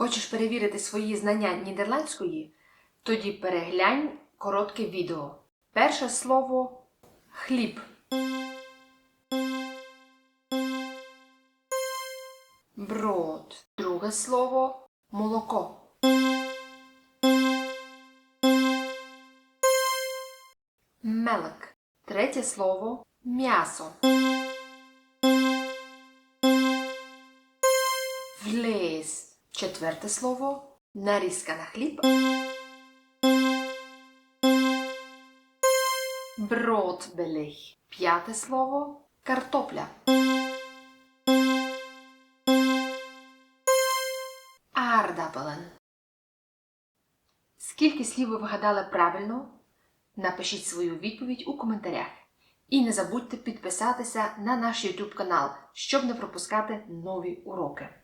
Хочеш перевірити свої знання нідерландської? Тоді переглянь коротке відео. Перше слово хліб. Брод. Друге слово молоко. Мелик. Третє слово м'ясо. Влез. Четверте слово нарізка на хліб. Бродбелег. П'яте слово картопля. Ардапелен. Скільки слів ви вгадали правильно? Напишіть свою відповідь у коментарях. І не забудьте підписатися на наш YouTube канал, щоб не пропускати нові уроки.